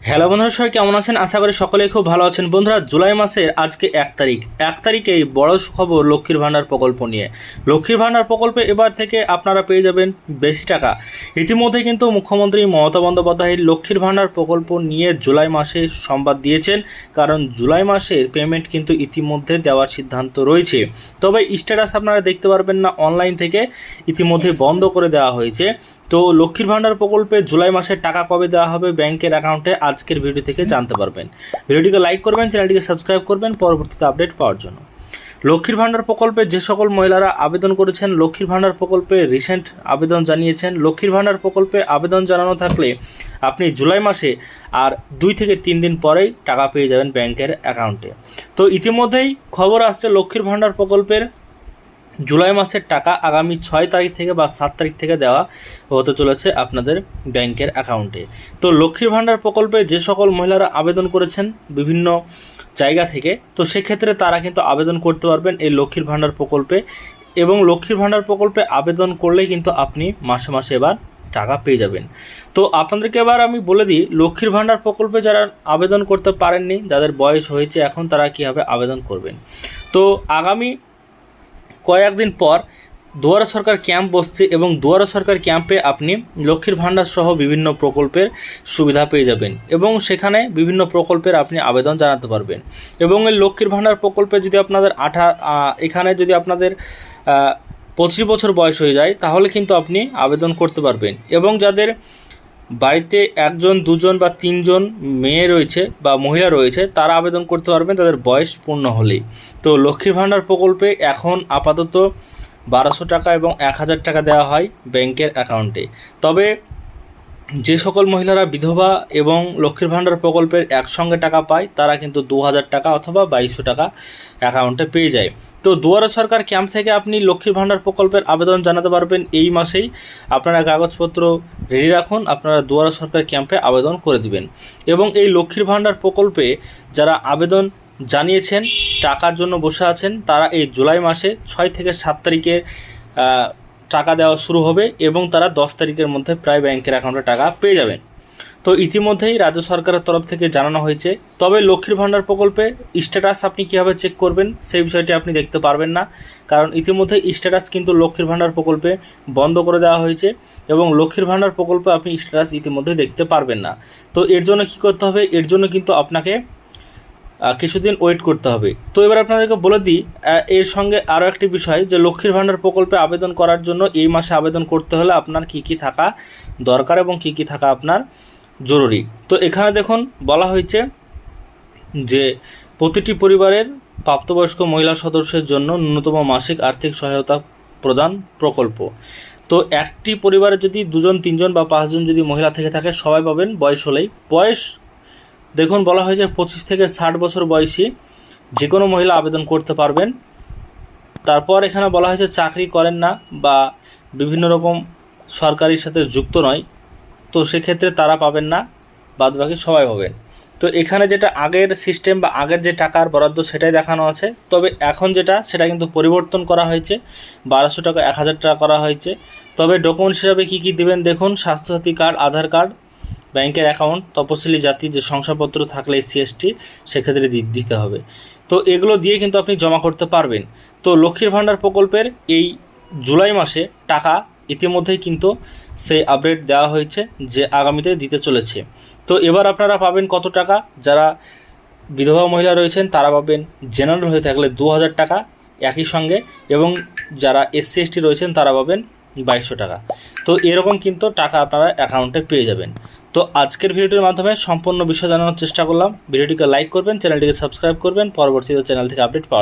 Hello বন্ধুরা, সবাই কেমন আছেন? আশা করি সকলেই খুব ভালো আছেন। বন্ধুরা, জুলাই মাসের আজকে এক তারিখ। এক তারিখেই বড় খবর লক্ষ্মীর ভাণ্ডার প্রকল্প নিয়ে। লক্ষ্মীর ভাণ্ডার প্রকল্পে এবার থেকে আপনারা পেয়ে যাবেন বেশি টাকা। ইতিমধ্যে কিন্তু মুখ্যমন্ত্রী মমতা বন্দ্যোপাধ্যায় লক্ষ্মীর ভাণ্ডার প্রকল্প নিয়ে জুলাই মাসে সংবাদ দিয়েছেন। কারণ জুলাই মাসের পেমেন্ট কিন্তু ইতিমধ্যে দেওয়ার সিদ্ধান্ত রয়েছে। তবে স্ট্যাটাস আপনারা দেখতে পারবেন না অনলাইন থেকে ইতিমধ্যে বন্ধ করে দেওয়া হয়েছে। তো লক্ষ্মীর ভাণ্ডার প্রকল্পে জুলাই মাসের টাকা কবে দেওয়া হবে ব্যাংকের অ্যাকাউন্টে আজকের ভিডিও থেকে জানতে পারবেন। ভিডিওটিকে লাইক করবেন, চ্যানেলটিকে সাবস্ক্রাইব করবেন, পরবর্তীতে আপডেট পাওয়ার জন্য। লক্ষ্মীর ভাণ্ডার প্রকল্পে যে সকল মহিলারা আবেদন করেছেন, লক্ষ্মীর ভাণ্ডার প্রকল্পে রিসেন্ট আবেদন জানিয়েছেন। লক্ষ্মীর ভাণ্ডার প্রকল্পে আবেদন জানানো থাকলে আপনি জুলাই মাসে আর দুই থেকে তিন দিন পরেই টাকা পেয়ে যাবেন ব্যাংকের অ্যাকাউন্টে। তো ইতিমধ্যেই খবর আসছে লক্ষ্মীর ভাণ্ডার প্রকল্পের জুলাই মাসের টাকা আগামী ছয় তারিখ থেকে বা সাত তারিখ থেকে দেওয়া হতে চলেছে আপনাদের ব্যাংকের অ্যাকাউন্টে। তো লক্ষ্মীর ভাণ্ডার প্রকল্পে যে সকল মহিলারা আবেদন করেছেন বিভিন্ন জায়গা থেকে, তো সেক্ষেত্রে তারা কিন্তু আবেদন করতে পারবেন এই লক্ষ্মীর ভাণ্ডার প্রকল্পে এবং লক্ষ্মীর ভাণ্ডার প্রকল্পে আবেদন করলে কিন্তু আপনি মাসে মাসে এবার টাকা পেয়ে যাবেন। তো আপনাদেরকে এবার আমি বলে দিই, লক্ষ্মীর ভাণ্ডার প্রকল্পে যারা আবেদন করতে পারেননি, যাদের বয়স হয়েছে এখন তারা কীভাবে আবেদন করবেন। তো আগামী কয়েকদিন পর দুয়ারা সরকার ক্যাম্প বসছে এবং দুয়ারা সরকার ক্যাম্পে আপনি লক্ষ্মীর ভাণ্ডার সহ বিভিন্ন প্রকল্পের সুবিধা পেয়ে যাবেন এবং সেখানে বিভিন্ন প্রকল্পের আপনি আবেদন জানাতে পারবেন। এবং এই লক্ষ্মীর ভাণ্ডার প্রকল্পে যদি আপনাদের আঠা এখানে যদি আপনাদের পঁচিশ বছর বয়স হয়ে যায়, তাহলে কিন্তু আপনি আবেদন করতে পারবেন। এবং যাদের বাড়িতে একজন, দুজন বা তিনজন মেয়ে রয়েছে বা মহিলা রয়েছে, তারা আবেদন করতে পারবেন, তাদের বয়স পূর্ণ হলেই। তো লক্ষ্মীর ভাণ্ডার প্রকল্পে এখন আপাতত বারোশো টাকা এবং এক হাজার টাকা দেওয়া হয় ব্যাংকের অ্যাকাউন্টে। তবে যে সকল মহিলারা বিধবা এবং লক্ষ্মীর ভাণ্ডার প্রকল্পের একসঙ্গে টাকা পায় তারা কিন্তু দু হাজার টাকা অথবা বাইশশো টাকা অ্যাকাউন্টে পেয়ে যায়। তো দুয়ারা সরকার ক্যাম্প থেকে আপনি লক্ষ্মীর ভাণ্ডার প্রকল্পের আবেদন জানাতে পারবেন এই মাসেই। আপনারা কাগজপত্র রেডি রাখুন আপনারা দুয়ারা সরকার ক্যাম্পে আবেদন করে দিবেন। এবং এই লক্ষ্মীর ভাণ্ডার প্রকল্পে যারা আবেদন জানিয়েছেন টাকার জন্য বসে আছেন তারা এই জুলাই মাসে ছয় থেকে সাত তারিখে আহ, টাকা দেওয়া শুরু হবে এবং তারা দশ তারিখের মধ্যে প্রায় ব্যাংকের অ্যাকাউন্টে টাকা পেয়ে যাবেন। তো ইতিমধ্যেই রাজ্য সরকারের তরফ থেকে জানানো হয়েছে, তবে লক্ষ্মীর ভাণ্ডার প্রকল্পে স্ট্যাটাস আপনি কীভাবে চেক করবেন সেই বিষয়টি আপনি দেখতে পারবেন না, কারণ ইতিমধ্যে স্ট্যাটাস কিন্তু লক্ষ্মীর ভাণ্ডার প্রকল্পে বন্ধ করে দেওয়া হয়েছে এবং লক্ষ্মীর ভাণ্ডার প্রকল্পে আপনি স্ট্যাটাস ইতিমধ্যে দেখতে পারবেন না। তো এর জন্য কী করতে হবে? এর জন্য কিন্তু আপনাকে কিছুদিন ওয়েট করতে হবে। তো এবার আপনাদেরকে বলে দিই এর সঙ্গে আরও একটি বিষয় যে লক্ষ্মীর ভাণ্ডার প্রকল্পে আবেদন করার জন্য এই মাসে আবেদন করতে হলে আপনার কি কি থাকা দরকার এবং কি কি থাকা আপনার জরুরি। তো এখানে দেখুন, বলা হয়েছে যে প্রতিটি পরিবারের প্রাপ্তবয়স্ক মহিলা সদস্যের জন্য ন্যূনতম মাসিক আর্থিক সহায়তা প্রদান প্রকল্প। তো একটি পরিবারে যদি দুজন, তিনজন বা পাঁচজন যদি মহিলা থেকে থাকে, সবাই পাবেন বয়স হলেই। বয়স দেখুন, বলা হয়েছে পঁচিশ থেকে ষাট বছর বয়সী যে কোনো মহিলা আবেদন করতে পারবেন। তারপর এখানে বলা হয়েছে চাকরি করেন না বা বিভিন্ন রকম সরকারির সাথে যুক্ত নয়। তো সেক্ষেত্রে তারা পাবেন না বাদ বাকি সবাই পাবেন। তো এখানে যেটা আগের সিস্টেম বা আগের যে টাকার বরাদ্দ সেটাই দেখানো আছে। তবে এখন যেটা, সেটা কিন্তু পরিবর্তন করা হয়েছে। বারোশো টাকা, এক হাজার টাকা করা হয়েছে। তবে ডকুমেন্টস হিসাবে কী কী দেবেন, দেখুন, স্বাস্থ্যসাথী কার্ড, আধার কার্ড ব্যাংকের অ্যাকাউন্ট তপশিলি জাতি যে শংসাপত্র থাকলে এসসি এসটি সেক্ষেত্রে দিতে হবে। তো এগুলো দিয়ে কিন্তু আপনি জমা করতে পারবেন। তো লক্ষ্মীর ভাণ্ডার প্রকল্পের এই জুলাই মাসে টাকা ইতিমধ্যেই কিন্তু সেই আপডেট দেওয়া হয়েছে যে আগামীতে দিতে চলেছে। তো এবার আপনারা পাবেন কত টাকা? যারা বিধবা মহিলা রয়েছেন, তারা পাবেন জেনারেল হয়ে থাকলে দু হাজার টাকা একই সঙ্গে এবং যারা এসসি এসটি রয়েছেন, তারা পাবেন বাইশশো টাকা। তো এরকম কিন্তু টাকা আপনারা অ্যাকাউন্টে পেয়ে যাবেন। তো আজকের ভিডিওটির মাধ্যমে সম্পূর্ণ বিষয় জানানোর চেষ্টা করলাম। ভিডিওটিকে লাইক করবেন, চ্যানেলটিকে সাবস্ক্রাইব করবেন। পরবর্তীতে চ্যানেল থেকে আপডেট পাওয়া